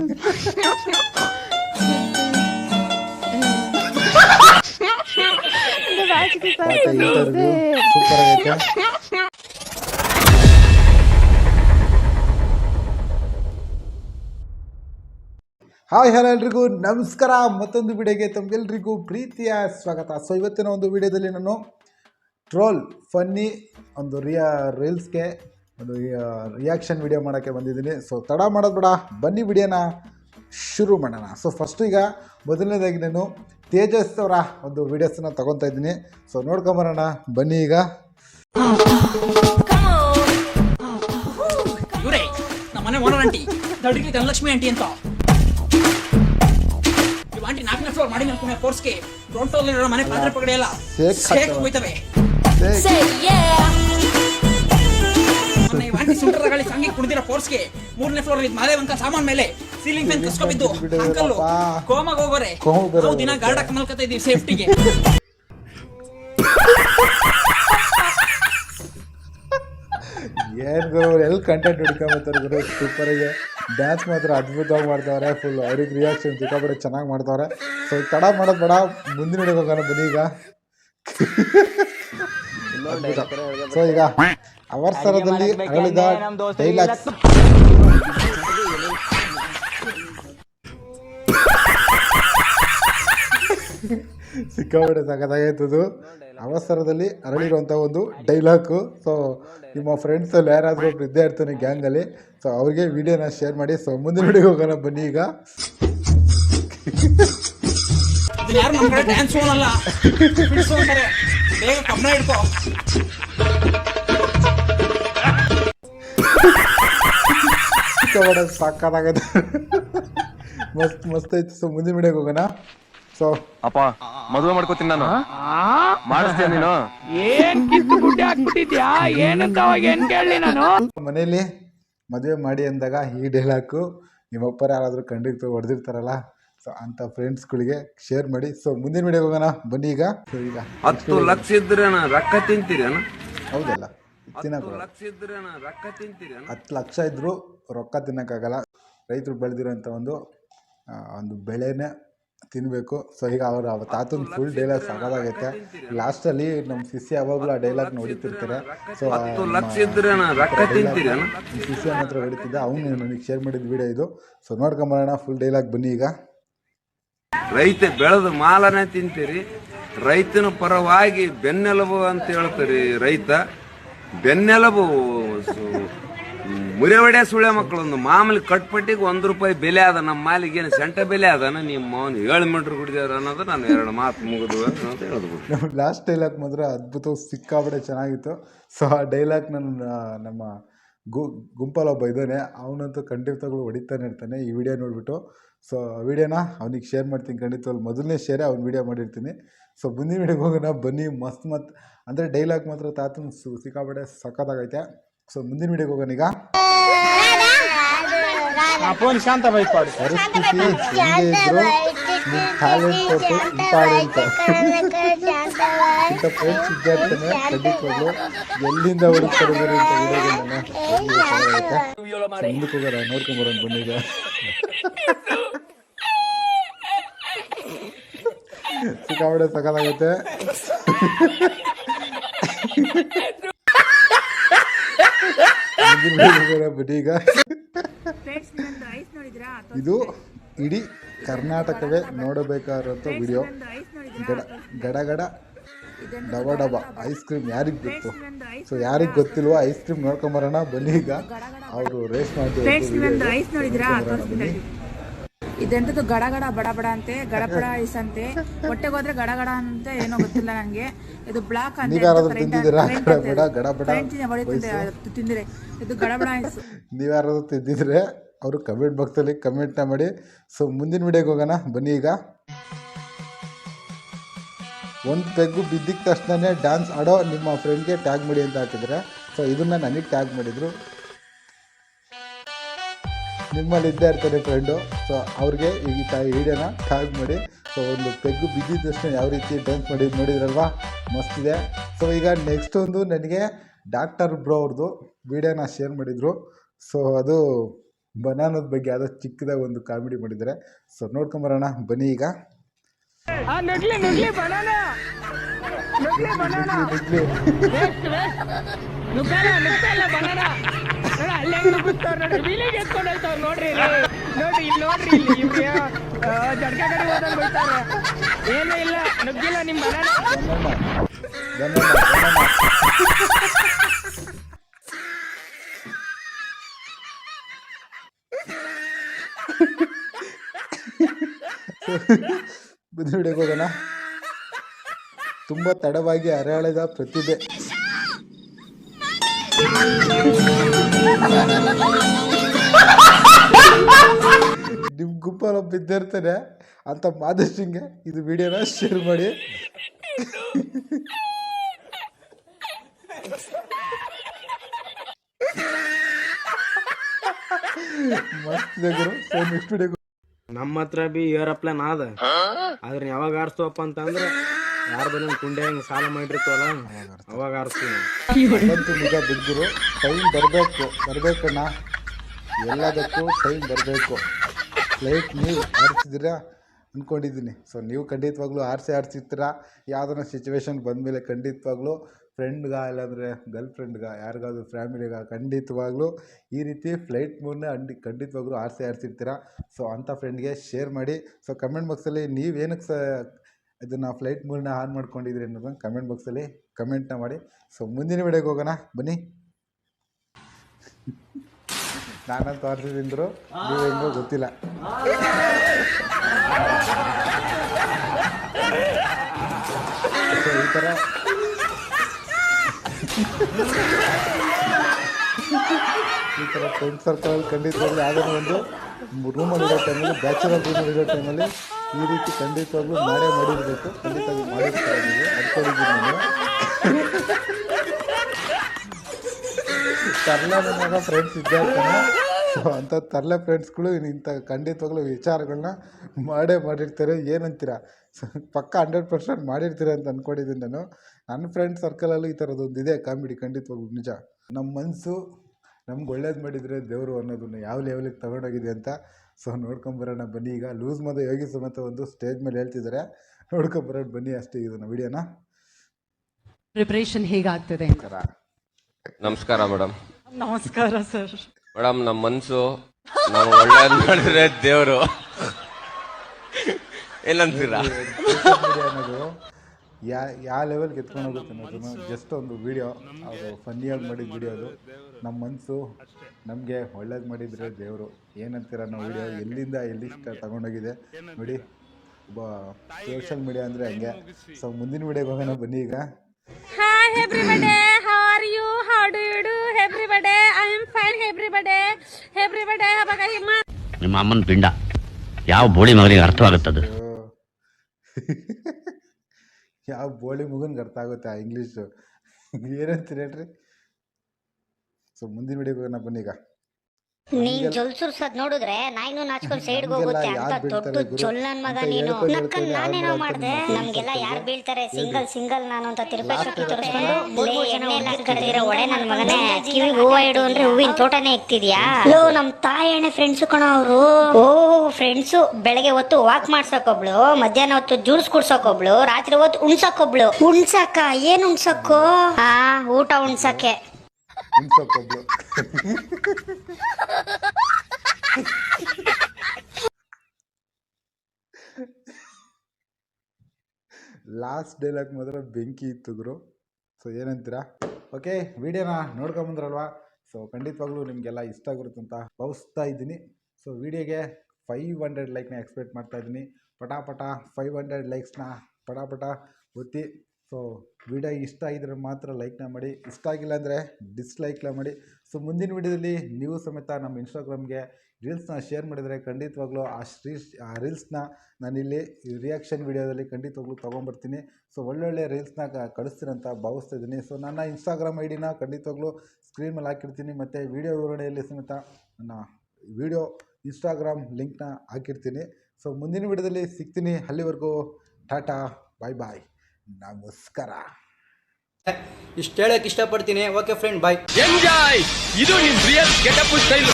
Hi, hello ಎಲ್ರಿಗೂ. ನಮಸ್ಕಾರ. ಮತ್ತೊಂದು ವಿಡಿಯೋಗೆ ತಮಗೆಲ್ರಿಗೂ ಪ್ರೀತಿಯ ಸ್ವಾಗತ. ಸೊ ಇವತ್ತಿನ ಒಂದು ವಿಡಿಯೋದಲ್ಲಿ ನಾನು ಟ್ರೋಲ್ ಫನ್ನಿ ಒಂದು ರಿಯಾ ರೀಲ್ಸ್ಗೆ ಒಂದು ರಿಯಾಕ್ಷನ್ ವಿಡಿಯೋ ಮಾಡೋಕ್ಕೆ ಬಂದಿದ್ದೀನಿ. ಸೊ ತಡ ಮಾಡೋದು ಬೇಡ. ಬನ್ನಿ ವಿಡಿಯೋನ ಶುರು ಮಾಡೋಣ. ಸೊ ಫಸ್ಟು ಈಗ ಮೊದಲನೇದಾಗಿ ನಾನು ತೇಜಸ್ ಅವರ ಒಂದು ವಿಡಿಯೋಸನ್ನ ತಗೊತಾ ಇದ್ದೀನಿ. ಸೊ ನೋಡ್ಕೊಂಬರೋಣ ಬನ್ನಿ ಈಗ. ಇವರೇ ನಮ್ಮ ಮನೆ ಓನರ್ ಆಂಟಿ ದಡ್ಡಿಗೆ ಧನಲಕ್ಷ್ಮಿ ಆಂಟಿ ಅಂತ. ಆಂಟಿ ನಾಲ್ಕನೇ ಫ್ಲೋರ್ ಮಾಡಿ ಅನ್ಕೊಂಡೆ ಫೋರ್ಸ್ಗೆ ಗ್ರೌಂಡ್ ಫ್ಲೋರ್ ಮನೆ ಪಾತ್ರೆ ಪಗಡೆ ಎಲ್ಲ ಸೇಕ್. ಹೋಯ್ತವೆ. ಗಾಳಿ ಸಂಗಿ ಕುಣಿದಿರೋ ಫೋರ್ಸ್ಗೆ ಮೂರನೇ ಫ್ಲೋರ್ ಅಲ್ಲಿ ಮಾದೇವ್ ಅಂಕಲ್ ಸಾಮಾನ್ ಮೇಲೆ ಸೀಲಿಂಗ್ ಫ್ಯಾನ್ ಕಸ್ಕೊಬಿದ್ದು ಅಂಕಲ್. ಕೋಮಾಗ ಹೋಗೋರೆ ನಾವು ದಿನ ಗಾರ್ಡ್ ಹಾಕಿ ಮಲ್ಕತಾ ಇದೀವಿ ಸೇಫ್ಟಿಗೆ ಏನು ಗುರು ಎಲ್ಲಿ ಕಂಟೆಂಟ್ ಹುಡ್ಕೊಂಬತ್ತಾರೆ ಗುರು ಸೂಪರಿಗೆ ಡ್ಯಾನ್ಸ್ ಮಾತ್ರ ಅದ್ಭುತವಾಗಿ ಮಾಡ್ತಾವ್ರೆ ಫುಲ್ ಅವ್ರಿಗೆ ರಿಯಾಕ್ಷನ್ ಸಿಕ್ಕಾಪಟ್ಟೆ ಚೆನ್ನಾಗಿ ಮಾಡ್ತಾವ್ರೆ ಸೊ ತಡ ಮಾಡೋದು ಬೇಡ ಮುಂದಿನ ಹಿಡಿಗೆ ಹೋಗೋಣ ಬನ್ನಿ ಈಗ ಸೊ ಈಗ ಅವಸರದಲ್ಲಿ ಅರಳಿದ ಡೈಲಾಗ್ಸ್ ಸಿಕ್ಕಾಪಟ್ಟೆ ಸಖತ್ತಾಗೈತದು ಅವಸರದಲ್ಲಿ ಅರಳಿರುವಂಥ ಒಂದು ಡೈಲಾಗು ಸೊ ನಿಮ್ಮ ಫ್ರೆಂಡ್ಸಲ್ಲಿ ಯಾರಾದರೂ ಒಬ್ರು ಇದ್ದೇ ಇರ್ತಾನೆ ಗ್ಯಾಂಗಲ್ಲಿ ಸೊ ಅವ್ರಿಗೆ ವಿಡಿಯೋನ ಶೇರ್ ಮಾಡಿ. ಸೊ ಮುಂದಿನ ವಿಡಿಯೋಗೆ ಹೋಗೋಣ. ಬನ್ನಿ ಈಗ. ಇದನ್ನ ಯಾರು ನಮ್ಮ ಸಿಕ್ಕಾಪಟ್ಟೆ ಸಾಕಾಗೈತೆ ಮಸ್ತ್ ಮಸ್ತ್ ಐತೆ ಸೊ ಮುಂದಿನ ವಿಡಿಯೋಗೆ ಹೋಗೋಣ. ಸೊ ಅಪ್ಪ ಮದುವೆ ಮಾಡ್ಕೋತೀನಿ ನಾನು. ಮಾಡಿಸ್ತೀಯ ನೀನು? ಏನ್ ಕಿತ್ತು ಗುಡ್ಡೆ ಹಾಕ್ಬಿಟ್ಟಿದ್ಯಾ? ಏನಂತ ಅವಾಗ ಏನ್ ಕೇಳಲಿ ನಾನು? ಮನೇಲಿ ಮದುವೆ ಮಾಡಿ ಅಂದಾಗ ಈ ಡೈಲಾಕು ನಿಮ್ಮಪ್ಪರ ಯಾರಾದರೂ ಖಂಡಿತ ಹೊಡೆದಿರ್ತಾರಲ್ಲ ಸೊ ಅಂಥ ಫ್ರೆಂಡ್ಸ್ಗಳಿಗೆ ಶೇರ್ ಮಾಡಿ. ಸೊ ಮುಂದಿನ ವಿಡಿಯೋಗೆ ಹೋಗೋಣ. ಬನ್ನಿ ಈಗ. ಸೊ ಈಗ ಹತ್ತು ಲಕ್ಷ ಇದ್ರೆ ರೊಕ್ಕ ತಿಂತೀರಿ ಹೌದಲ್ಲ. ತಿನ್ನಕ್ಕೆ ಲಕ್ಷ ರೊಕ್ಕ ಹತ್ತು ಲಕ್ಷ ಇದ್ದರೂ ರೊಕ್ಕ ತಿನ್ನೋಕ್ಕಾಗಲ್ಲ. ರೈತರು ಬೆಳೆದಿರೋಂಥ ಒಂದು ಆ, ಒಂದು ಬೆಳೆನೇ ತಿನ್ನಬೇಕು ಸೊ ಈಗ ಅವ್ರ ಅವ್ರ ತಾತನ ಫುಲ್ ಡೈಲಾಗ್ ಸಾಕಾಗೈತೆ. ಲಾಸ್ಟಲ್ಲಿ ನಮ್ಮ ಸಿಸಿ ಯಾವಾಗಲೂ ಆ ಡೈಲಾಗ್ ನೋಡಿತಿರ್ತಾರೆ ಸೊ ಹತ್ತು ಲಕ್ಷ ಇದ್ರೇನ ರೊಕ್ಕ ಮಾತ್ರ ಹತ್ರ ಹೊಡಿತಿದ್ದೆ ಅವನು ನನಗೆ ಶೇರ್ ಮಾಡಿದ ವಿಡಿಯೋ ಇದು. ಸೊ ನೋಡ್ಕೊಂಬರೋಣ ಫುಲ್ ಡೈಲಾಗ್ ಬನ್ನಿ ಈಗ. ರೈತ ಬೆಳೆದ ಮಾಲನೇ ತಿಂತೀರಿ ರೈತನ ಪರವಾಗಿ ಬೆನ್ನೆಲುಬು ಅಂತ ಹೇಳ್ತೀರಿ ರೈತ. ಬೆನ್ನೆಲುಬು ಸುಳ್ಯ ಮಕ್ಕಳು ಮಕ್ಕಳೊಂದು ಮಾಮೂಲಿ ಕಟ್ಪಟ್ಟಿಗೆ ಒಂದು ರೂಪಾಯಿ ಬೆಲೆ ಅದ, ನಮ್ಮ ಮಾಲಿಗೆ ಏನು ಸೆಂಟ ಬೆಲೆ ಅದನ? ನಿಮ್ಮ ಅವನು ಏಳು ಮೀಟ್ರ್ ಕುಡಿದೇವ್ರ ಅನ್ನೋದು ನಾನು ಎರಡು ಮಾತು ಮುಗಿದು ಅಂತ ಹೇಳಿದ್ಬಿಟ್ಟು ಲಾಸ್ಟ್ ಡೈಲಾಗ್ ಮಾತ್ರ ಅದ್ಭುತ ಸಿಕ್ಕಾಪಟ್ಟೆ ಚೆನ್ನಾಗಿತ್ತು. ಸೊ ಆ ಡೈಲಾಗ್ ನನ್ನ ನಮ್ಮ ಗು ಗುಂಪಲ್ಲಿ ಒಬ್ಬ ಇದ್ದಾನೆ. ಅವನಂತೂ ಖಂಡಿತಗಳು ಹೊಡಿತಾನೆ ಇರ್ತಾನೆ ಈ ವಿಡಿಯೋ ನೋಡಿಬಿಟ್ಟು. ಸೊ ವಿಡಿಯೋನ ಅವ್ನಿಗೆ ಶೇರ್ ಮಾಡ್ತೀನಿ ಖಂಡಿತವಾಗ್ಲು. ಮೊದಲನೇ ಶೇರೇ ಅವ್ನು ವಿಡಿಯೋ ಮಾಡಿರ್ತೀನಿ. ಸೊ ಮುಂದಿನ ವಿಡಿಯೋಗೆ ಹೋಗೋಣ ಬನ್ನಿ ಮಸ್ತ್ ಮತ್ ಅಂದರೆ ಡೈಲಾಗ್ ಮಾತ್ರ ತಾತನ ಸು ಸಿಕ್ಕಾಪಟ್ಟೆ ಸಖತ್ತಾಗೈತೆ. ಸೊ ಮುಂದಿನ ವಿಡಿಯೋಗೆ ಹೋಗೋಣ ಈಗ ಶಾಂತ ಬೈಪಾಡು ಪರಿಸ್ಥಿತಿ ಹೆಂಗೆ ಇದ್ರು ನಿಮ್ಮ ಟ್ಯಾಲೆಂಟ್ ತೋರಿಸು ಇಂಪಾರ್ಟೆಂಟ್ ಇಂಥ ಫ್ರೆಂಡ್ಸ್ ಇದ್ದೇ ಇರ್ತಾನೆ ಖಂಡಿತವಾಗ್ಲು ಎಲ್ಲಿಂದ ಹುಡುಕ್ತಾರೆ ಅಂತ ವಿಡಿಯೋಗಳನ್ನ ಮುಂದಕ್ಕೆ ಹೋಗೋಣ ನೋಡ್ಕೊಂಬರೋಣ ಬನ್ನಿ ಈಗ ಸಿಕ್ಕಾಪಟ್ಟೆ ಸಕಾಲಾಗೈತೆ ಮುಂದಿನ video ಹೋಗೋಣ ಬನ್ನಿ ಈಗ. ಇದು ಇಡೀ ಕರ್ನಾಟಕವೇ ನೋಡಬೇಕಾದಂಥ ವಿಡಿಯೋ ಗಡ ಗಡ ಗಡ. ಡಬ ಡಬ. ಐಸ್ ಕ್ರೀಮ್ ಯಾರಿಗೆ ಗೊತ್ತು? ಸೊ ಯಾರಿಗೆ ಗೊತ್ತಿಲ್ವೋ ಐಸ್ ಕ್ರೀಮ್ ನೋಡ್ಕೊಂಬರೋಣ ಬನ್ನಿ ಈಗ. ಅವರು ರೇಸ್ ಮಾಡ್ತೀವಿ ಇದೆಂತದ್ದು ಗಡ ಗಡ ಬಡ ಬಡ ಅಂತೆ ಗಡಪಡ ಐಸ್ ಅಂತೆ ಹೊಟ್ಟೆಗೆ ಹೋದ್ರೆ ಗಡ ಗಡ ಅಂತ ಏನೋ ಗೊತ್ತಿಲ್ಲ ನಂಗೆ. ಇದು ಬ್ಲಾಕ್ ಅಂತ ತಿಂದಿರಿ ಇದು ಗಡಬಡ ಐಸ್. ನೀವ್ ಯಾರಾದ್ರೂ ತಿಂದಿದ್ರೆ ಅವರು ಕಮೆಂಟ್ ಬಾಕ್ಸಲ್ಲಿ ಕಮೆಂಟ್ನ ಮಾಡಿ. ಸೊ ಮುಂದಿನ ವಿಡಿಯೋಗೆ ಹೋಗೋಣ. ಬನ್ನಿ ಈಗ. ಒಂದು ಪೆಗ್ಗು ಬಿದ್ದಿದ ತಕ್ಷಣನೇ ಡ್ಯಾನ್ಸ್ ಆಡೋ ನಿಮ್ಮ ಫ್ರೆಂಡ್ಗೆ ಟ್ಯಾಗ್ ಮಾಡಿ ಅಂತ ಹಾಕಿದ್ರೆ. ಸೊ ಇದನ್ನ ನನಗೆ ಟ್ಯಾಗ್ ಮಾಡಿದರು. ನಿಮ್ಮಲ್ಲಿ ಇದ್ದೇ ಇರ್ತಾರೆ ಫ್ರೆಂಡು ಸೊ ಅವ್ರಿಗೆ ಈ ತಾಯಿ ವಿಡಿಯೋನ ಟ್ಯಾಗ್ ಮಾಡಿ. ಸೊ ಒಂದು ಪೆಗ್ಗು ಬಿದ್ದಿದ್ದ ತಕ್ಷಣ ಯಾವ ರೀತಿ ಡ್ಯಾನ್ಸ್ ಮಾಡಿ ನೋಡಿದ್ರಲ್ವಾ? ಮಸ್ತಿದೆ ಸೊ ಈಗ ನೆಕ್ಸ್ಟ್ ಒಂದು ನನಗೆ ಡಾಕ್ಟರ್ ಬ್ರೋ ಅವ್ರದ್ದು ವಿಡಿಯೋನ ಶೇರ್ ಮಾಡಿದರು. ಸೊ ಅದು ಬನಾನದ ಬಗ್ಗೆ ಯಾವುದೋ ಚಿಕ್ಕದಾಗಿ ಒಂದು ಕಾಮಿಡಿ ಮಾಡಿದ್ದಾರೆ. ಸೊ ನೋಡ್ಕೊಂಬರೋಣ ಬನ್ನಿ ಈಗ. ಬನಾನ. ನುಗ್ಲಿ ತುಂಬಾ ತಡವಾಗಿ ವೇಸ್ಟ್ ಪ್ರತಿಭೆ Thank you. ನೋಡಿ ಇಲ್ಲಿ. ಇಲ್ಲಿ ನೋಡ್ರಿ ಇಲ್ಲಿ ಬೈತಾರೆ ಏನೂ ಇಲ್ಲ ತಡವಾಗಿ ಪ್ರತಿಭೆ ನಿಮ್ಮ ಗುಂಪಲ್ಲಿ ಒಬ್ಬ ಇದ್ದಿರ್ತಾನೆ ಅಂತ ಮಾದಿಂಗ ಇದು ವಿಡಿಯೋನ ಶೇರ್ ಮಾಡಿ. ನಮ್ಮ ಹತ್ರ ಬಿ ಏರೋಪ್ಲೇನ್ ಆದ. ಆದ್ರೆ ಯಾವಾಗ ಆರಿಸ್ತವಪ್ಪ ಅಂತಂದ್ರೆ ಯಾರ ಬಂದ ಕುಂಡೆ ಹಂಗೆ ಸಾಲ ಅವಾಗ ಅದಂತೂ ನಿಜ ಬಿದ್ದರು ಟೈಮ್ ಬರಬೇಕು, ಬರಬೇಕಣ್ಣ. ಎಲ್ಲದಕ್ಕೂ ಟೈಮ್ ಬರಬೇಕು. ಫ್ಲೈಟ್ ನೀವು ಆರಿಸಿದ್ದೀರಾ? ಅಂದ್ಕೊಂಡಿದ್ದೀನಿ ಸೊ ನೀವು ಖಂಡಿತವಾಗ್ಲೂ ಆರಿಸಿ ಆರಿಸಿರ್ತೀರ? ಯಾವ್ದಾರ ಸಿಚುವೇಶನ್ ಬಂದಮೇಲೆ ಖಂಡಿತವಾಗ್ಲೂ ಫ್ರೆಂಡ್ಗ ಇಲ್ಲಾಂದರೆ ಗರ್ಲ್ ಫ್ರೆಂಡ್ಗ ಯಾರಿಗಾದ್ರು ಫ್ಯಾಮಿಲಿಗ ಖಂಡಿತವಾಗ್ಲೂ ಈ ರೀತಿ ಫ್ಲೈಟ್ ಮೂಲ ಅಂಡಿ ಖಂಡಿತವಾಗ್ಲೂ ಆರಿಸಿ ಆರಿಸಿರ್ತೀರ? ಸೊ ಅಂಥ ಫ್ರೆಂಡ್ಗೆ ಶೇರ್ ಮಾಡಿ. ಸೊ ಕಮೆಂಟ್ ಬಾಕ್ಸಲ್ಲಿ ನೀವೇನಕ್ಕೆ ಸ ಇದನ್ನು ಫ್ಲೈಟ್ ಮೂಲನ ಆನ್ ಮಾಡ್ಕೊಂಡಿದ್ರಿ ಅನ್ನೋದನ್ನ ಕಮೆಂಟ್ ಬಾಕ್ಸಲ್ಲಿ ಕಮೆಂಟ್ನ ಮಾಡಿ. ಸೊ ಮುಂದಿನ ವಿಡಿಯೋಗೆ ಹೋಗೋಣ. ಬನ್ನಿ. ನಾನು ತೋರಿಸಿದ್ರು ನೀವು ಹೆಂಗೋ ಗೊತ್ತಿಲ್ಲ. ಈ ಥರ ಈ ಥರ ಫ್ರೆಂಡ್ ಸರ್ಕಲಲ್ಲಿ ಖಂಡಿತವಾಗ್ಲೂ ಯಾವುದೇ ಒಂದು ರೂಮಲ್ಲಿರೋ ಟೈಮಲ್ಲಿ ಬ್ಯಾಚುಲರ್ ರೂಮಲ್ಲಿರೋ ಟೈಮಲ್ಲಿ ಈ ರೀತಿ ಖಂಡಿತವಾಗ್ಲೂ ಮಾಡೇ ಮಾಡಿರ್ಬೇಕು. ಖಂಡಿತವಾಗ್ಲೂ ಮಾಡಿರ್ತಾರೆ ಅನ್ಕೊಂಡಿದ್ದೀನಿ ನಾನು. ತರಲೆ ನನ್ನ ಫ್ರೆಂಡ್ಸ್ ಇದ್ದಾರೆ ಸೊ ಅಂಥ ತರಲೆ ಫ್ರೆಂಡ್ಸ್ಗಳು ಇಂಥ ಖಂಡಿತವಾಗ್ಲೂ ವಿಚಾರಗಳನ್ನ ಮಾಡೇ ಮಾಡಿರ್ತಾರೆ. ಏನಂತೀರ? ಪಕ್ಕ ಹಂಡ್ರೆಡ್ ಪರ್ಸೆಂಟ್ ಮಾಡಿರ್ತೀರ ಅಂತ ಅಂದ್ಕೊಂಡಿದ್ದೀನಿ ನಾನು. ನನ್ನ ಫ್ರೆಂಡ್ ಸರ್ಕಲಲ್ಲೂ ಈ ಇದೆ ಕಾಮಿಡಿ ಖಂಡಿತವಾಗ್ಲೂ, ನಿಜ. ನಮ್ಮ ಮನಸ್ಸು ನಮ್ಗೆ ಒಳ್ಳೇದು ಮಾಡಿದರೆ ದೇವರು ಅನ್ನೋದನ್ನ ಯಾವ ಲೆವೆಲಿಗೆ ತಗೊಂಡೋಗಿದೆ ಅಂತ. ಸೊ ನೋಡ್ಕೊಂಬರೋಣ ಬನ್ನಿ. ಈಗ ಲೂಸ್ ಮದ ಯೋಗಿ ಸಮೇತ ಒಂದು ಸ್ಟೇಜ್ ಮೇಲೆ ಹೇಳ್ತಿದ್ದಾರೆ ನೋಡ್ಕೊಂಬರೋಣ ಬನ್ನಿ ಅಷ್ಟೇ ಇದನ್ನು ವಿಡಿಯೋನ. ಪ್ರಿಪರೇಷನ್ ಹೇಗಾಗ್ತದೆ ಥರ ನಮಸ್ಕಾರ. ಮೇಡಮ್. ನಮಸ್ಕಾರ ಸರ್. ಮೇಡಮ್ ನಮ್ಮ ಮನಸ್ಸು ನಾವು ಒಳ್ಳೇದು ಮಾಡಿದ್ರೆ ದೇವರು. ಏನಂತೀರಾ? ಸೋಷಿಯಲ್ ಅನ್ನೋದು ಯಾ ಯಾವ ಲೆವೆಲ್ಗೆ ಎತ್ಕೊಂಡು ಹೋಗುತ್ತೆ ಅನ್ನೋದನ್ನು ಜಸ್ಟ್ ಒಂದು ವಿಡಿಯೋ ಅವರು ಫನ್ನಿಯಾಗಿ ಮಾಡಿದ ವಿಡಿಯೋ ಅದು. ನಮ್ಮ ಮನಸ್ಸು ನಮಗೆ ಒಳ್ಳೇದು ಮಾಡಿದರೆ ದೇವರು. ಏನಂತೀರ ನಾವು ವಿಡಿಯೋ ಎಲ್ಲಿಂದ ಎಲ್ಲಿ ತಗೊಂಡೋಗಿದೆ ನೋಡಿ. ಒಬ್ಬ ಸೋಷಿಯಲ್ ಮೀಡಿಯಾ ಅಂದರೆ ಹಂಗೆ. ಸೊ ಮುಂದಿನ ವಿಡಿಯೋಗೆ ಹೋಗೋಣ ಬನ್ನಿ ಈಗ. Hi everybody how are you how do you do everybody I am fine everybody everybody ಅವಾಗ good ನಿಮ್ಮ ಅಮ್ಮನ ಪಿಂಡ. ಯಾವ ಬೋಳಿ ಮಗನಿಗೆ ಅರ್ಥವಾಗುತ್ತದೆ. ಯಾವ ಬೋಳಿ ಮಗನ್ಗೆ ಅರ್ಥ ಆಗುತ್ತೆ ಆ ಇಂಗ್ಲೀಷು ಏನಂತೀರಿ ಹೇಳ್ರಿ ಸೊ ಮುಂದಿನ ವಿಡಿಯೋಗೆ ಹೋಗೋಣ ಬನ್ನಿ ಈಗ ನೀನ್ ಜೊಲ್ ಸುರ್ಸೋದ್ ನೋಡಿದ್ರೆ ನಾಯಿನೂ ನಾಚ್ಕೊಂಡ್ ಸೈಡ್ಗೆ ಹೋಗುತ್ತೆ ಅಂತ ದೊಡ್ಡ ಜೊಲ್ಲನ್ ನನ್ ಮಗ ನೀನು. ನಕ್ಕನ್ ನಾನೇನೋ ಮಾಡ್ದೆ? ನಮ್ಗೆಲ್ಲ ಯಾರ್. ಬೀಳ್ತಾರೆ? ಸಿಂಗಲ್ ಸಿಂಗಲ್ ನಾನು ಅಂತ ತಿರುಪತಿ ತೋರಿಸ್ಕೊಂಡು ಒಡೆ ನನ್ ಮಗನೇ. ಕಿವಿಗೆ ಹೂವ ಇಡು ಅಂದ್ರೆ ಹೂವಿನ ತೋಟನೇ ಇಕ್ತಿದ್ಯಾ? ಲೋ ನಮ್ ತಾಯಿ ಎಣ್ಣೆ ಫ್ರೆಂಡ್ಸ್ ಕಣ ಅವ್ರು. ಓ. ಫ್ರೆಂಡ್ಸು ಬೆಳಗ್ಗೆ ಹೊತ್ತು ವಾಕ್ ಮಾಡ್ಸಕ್ಕೊಬ್ಳು ಮಧ್ಯಾಹ್ನ ಹೊತ್ತು ಜ್ಯೂಸ್ ಕುಡ್ಸಕ್ಕೊಬ್ಳು ರಾತ್ರಿ ಹೊತ್ತು ಉಣ್ಸಕ್ಕೊಬ್ಳು ಉಣ್ಸಕ್ಕ? ಏನ್ ಉಣ್ಸಕ್ಕೋ? ಹಾ ಊಟ ಉಣ್ಸಕ್ಕೆ. ಹಿಂಸಕ್ಕೊಬ್ಳು ಲಾಸ್ಟ್ ಡೈಲಾಗ್ ಮಾತ್ರ ಬೆಂಕಿ ಇತ್ತು ಗುರು ಸೊ ಏನಂತೀರಾ ಓಕೆ ವಿಡಿಯೋನ ನೋಡ್ಕೊಂಬಂದ್ರಲ್ವಾ ಸೊ ಖಂಡಿತವಾಗ್ಲೂ ನಿಮಗೆಲ್ಲ ಇಷ್ಟ ಆಗಿರುತ್ತೆ ಅಂತ ಭಾವಿಸ್ತಾ ಇದ್ದೀನಿ. ಸೊ ವಿಡಿಯೋಗೆ ಫೈವ್ ಹಂಡ್ರೆಡ್ ಲೈಕ್ನ ಎಕ್ಸ್ಪೆಕ್ಟ್ ಮಾಡ್ತಾ ಇದ್ದೀನಿ. ಪಟಾಪಟ ಫೈವ್ ಹಂಡ್ರೆಡ್ ಲೈಕ್ಸ್ನ ಪಟಾಪಟ ಒತ್ತಿ ಸೊ ವಿಡಿಯೋ ಇಷ್ಟ ಆಗಿದ್ರೆ ಮಾತ್ರ ಲೈಕ್ನ ಮಾಡಿ, ಇಷ್ಟ ಆಗಿಲ್ಲ ಅಂದರೆ ಡಿಸ್ಲೈಕ್ನ ಮಾಡಿ. ಸೊ ಮುಂದಿನ ವಿಡಿಯೋದಲ್ಲಿ ನೀವು ಸಮೇತ ನಮ್ಮ ಇನ್ಸ್ಟಾಗ್ರಾಮ್ಗೆ ರೀಲ್ಸ್ನ ಶೇರ್ ಮಾಡಿದರೆ ಖಂಡಿತವಾಗ್ಲೂ ಆ ರೀಲ್ಸ್ ಆ ರೀಲ್ಸ್ನ ನಾನಿಲ್ಲಿ ರಿಯಾಕ್ಷನ್ ವಿಡಿಯೋದಲ್ಲಿ ಖಂಡಿತವಾಗ್ಲೂ ತೊಗೊಂಬರ್ತೀನಿ ಸೊ ಒಳ್ಳೊಳ್ಳೆ ರೀಲ್ಸ್ನ ಕಳಿಸ್ತೀನಿ ಅಂತ ಭಾವಿಸ್ತಾ ಇದ್ದೀನಿ. ಸೊ ನನ್ನ ಇನ್ಸ್ಟಾಗ್ರಾಮ್ ಐ ಡಿನ ಖಂಡಿತವಾಗ್ಲೂ ಸ್ಕ್ರೀನ್ ಮೇಲೆ ಹಾಕಿರ್ತೀನಿ. ಮತ್ತು ವಿಡಿಯೋ ವಿವರಣೆಯಲ್ಲಿ ಸಮೇತ ನನ್ನ ವಿಡಿಯೋ ಇನ್ಸ್ಟಾಗ್ರಾಮ್ ಲಿಂಕ್ನ ಹಾಕಿರ್ತೀನಿ. ಸೊ ಮುಂದಿನ ವಿಡಿಯೋದಲ್ಲಿ ಸಿಗ್ತೀನಿ. ಅಲ್ಲಿವರೆಗೂ ಟಾಟಾ ಬಾಯ್ ಬಾಯ್ ನಮಸ್ಕಾರ. ಇಷ್ಟು ಹೇಳಕ್ ಇಷ್ಟಪಡ್ತೀನಿ. ಓಕೆ ಫ್ರೆಂಡ್ ಬಾಯ್ ಎಂಜಾಯ್ ಇದು ನಿಮ್ ರಿಯಲ್ ಗೆಟಪ್ ಸ್ಟೈಲ್